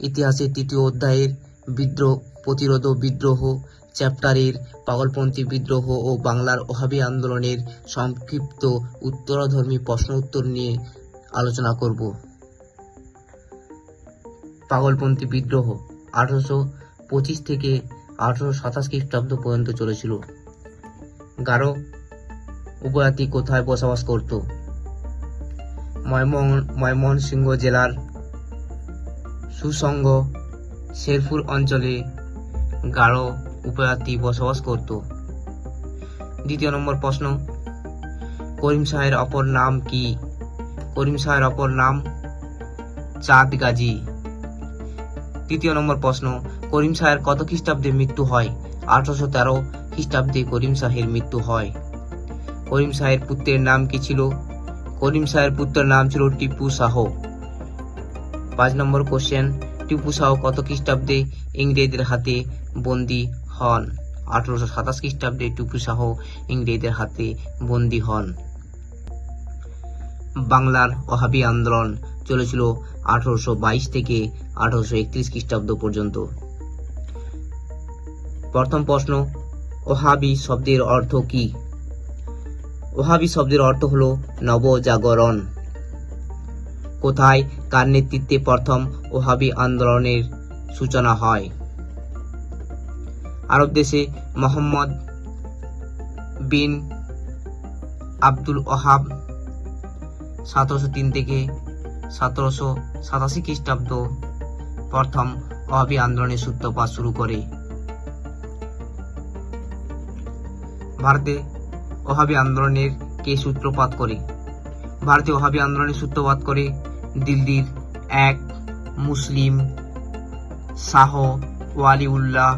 ইতিহাসের তৃতীয় অধ্যায়ের বিদ্রোহ, প্রতিরোধ বিদ্রোহ চ্যাপ্টারের পাগলপন্থী বিদ্রোহ ও বাংলার ওহাবি আন্দোলনের সংক্ষিপ্ত উত্তরাধর্মী প্রশ্ন উত্তর নিয়ে আলোচনা করব। পাগলপন্থী বিদ্রোহ আঠারোশো পঁচিশ থেকে আঠারোশো সাতাশ খ্রিস্টাব্দ পর্যন্ত চলেছিল। গারো উপজাতি কোথায় বসবাস করত? ময়মোহন ময়মনসিংহ জেলার সুসংগ শেরপুর অঞ্চলে গারো উপজাতি বসবাস করত। দ্বিতীয় নম্বর প্রশ্ন, করিম শাহের অপর নাম কি? করিম শাহের অপর নাম চাঁদ গাজী। তৃতীয় নম্বর প্রশ্ন, করিম শাহের কত খ্রিস্টাব্দে মৃত্যু হয়? আঠারোশো তেরো খ্রিস্টাব্দে করিম শাহের মৃত্যু হয়। করিম শাহের পুত্রের নাম কি ছিল? করিম শাহের পুত্রের নাম ছিল টিপু শাহ। পাঁচ নম্বর কোশ্চেন টিপু শাহ কত খ্রিস্টাব্দে ইংরেজদের হাতে বন্দী হন? আঠারোশো সাতাশ খ্রিস্টাব্দে টিপু শাহ ইংরেজদের হাতে বন্দী হন। বাংলার ওহাবি আন্দোলন চলেছিল আঠারোশো বাইশ থেকে আঠারোশো একত্রিশ খ্রিস্টাব্দ পর্যন্ত। প্রথম প্রশ্ন ওহাবি শব্দের অর্থ কি? ওহাবি শব্দের অর্থ হলো নবজাগরণ। কোথায়, কার নেতৃত্বে প্রথম ওহাবি আন্দোলনের সূচনা হয়। আরব দেশে মোহাম্মদ বিন আব্দুল ওহাব সতেরোশো তিন থেকে সতেরোশো সাতাশি খ্রিস্টাব্দ প্রথম ওহাবি আন্দোলনের সূত্রপাত শুরু করে। ভারতে ওহাবি আন্দোলনের কে সূত্রপাত করে? ভারতীয় ওহাবি আন্দোলনের সূত্রপাত করে দিল্লির এক মুসলিম শাহ ওয়ালিউল্লাহ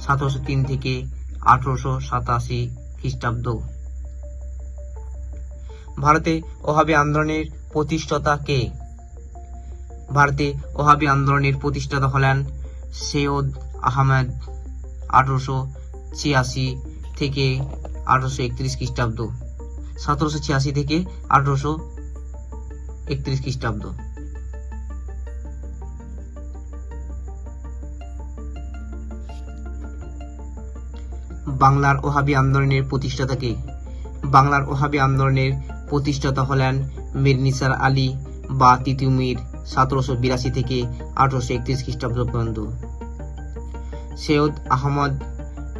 সতেরোশো তিন থেকে আঠারোশো সাতাশি খ্রিস্টাব্দ। ভারতে ওহাবি আন্দোলনের প্রতিষ্ঠাতা কে? ভারতে ওহাবি আন্দোলনের প্রতিষ্ঠাতা হলেন সৈয়দ আহমেদ আঠারোশো ছিয়াশি থেকে আঠারোশো একত্রিশ খ্রিস্টাব্দ। সতেরোশো ছিয়াশি থেকে আঠারোশো একত্রিশ খ্রিস্টাব্দ। বাংলার ওহাবি আন্দোলনের প্রতিষ্ঠাতা কে বাংলার ওহাবি আন্দোলনের প্রতিষ্ঠাতা হলেন মীর নিসার আলী বা তিতুমির সতেরোশো বিরাশি থেকে আঠারোশো একত্রিশ খ্রিস্টাব্দ পর্যন্ত। সৈয়দ আহমদ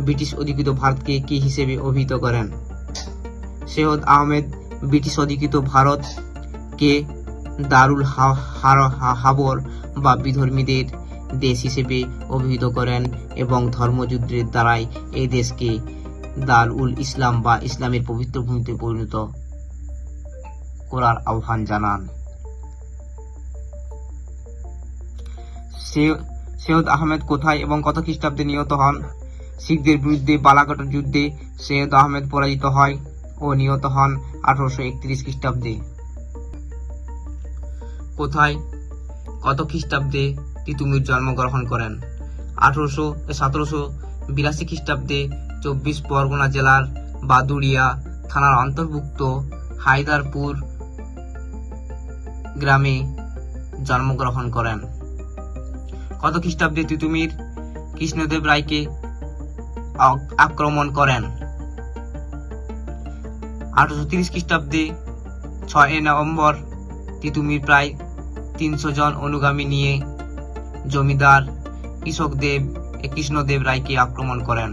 ব্রিটিশ অধিকৃত ভারতকে কি হিসেবে অভিহিত করেন? সৈয়দ আহমেদ ব্রিটিশ অধিকৃত ভারতকে দারুল হাবর বা বিধর্মীদের দেশ হিসেবে অভিহিত করেন এবং ধর্মযুদ্ধের দ্বারাই এই দেশকে দার উল ইসলাম বা ইসলামের পবিত্র ভূমিতে পরিণত করার আহ্বান জানান। সৈয়দ আহমেদ কোথায় এবং কত খ্রিস্টাব্দে নিহত হন? শিখদের বিরুদ্ধে বালাকটের যুদ্ধে সৈয়দ আহমেদ পরাজিত হয় ও নিহত হন আঠারোশো একত্রিশ খ্রিস্টাব্দে। কোথায়? কত খ্রিস্টাব্দে তিতুমির জন্মগ্রহণ করেন? আঠারোশো সতেরোশো বিরাশি খ্রিস্টাব্দে চব্বিশ পরগনা জেলার বাদুড়িয়া থানার অন্তর্ভুক্ত হায়দারপুর গ্রামে জন্মগ্রহণ করেন। কত খ্রিস্টাব্দে তিতুমির কৃষ্ণদেব রায়কে আক্রমণ করেন? আঠারোশো তিরিশ খ্রিস্টাব্দে ছয় নভেম্বর তিতুমির প্রায় তিনশো জন অনুগামী নিয়ে জমিদার কৃষকদেব কৃষ্ণদেব রায়কে আক্রমণ করেন।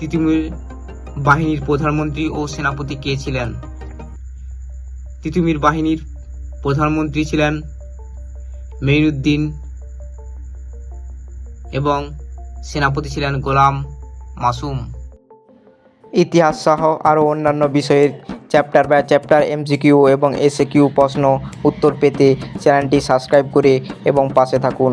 তিতুমির বাহিনীর প্রধানমন্ত্রী ও সেনাপতি কে ছিলেন? তিতুমির বাহিনীর প্রধানমন্ত্রী ছিলেন মেইনুদ্দিন এবং সেনাপতি ছিলেন গোলাম মাসুম। ইতিহাস সহ আরও অন্যান্য বিষয়ের চ্যাপ্টার বা চ্যাপ্টার এমসিকিউ এবং এসএকিউ প্রশ্ন উত্তর পেতে চ্যানেলটি সাবস্ক্রাইব করে এবং পাশে থাকুন।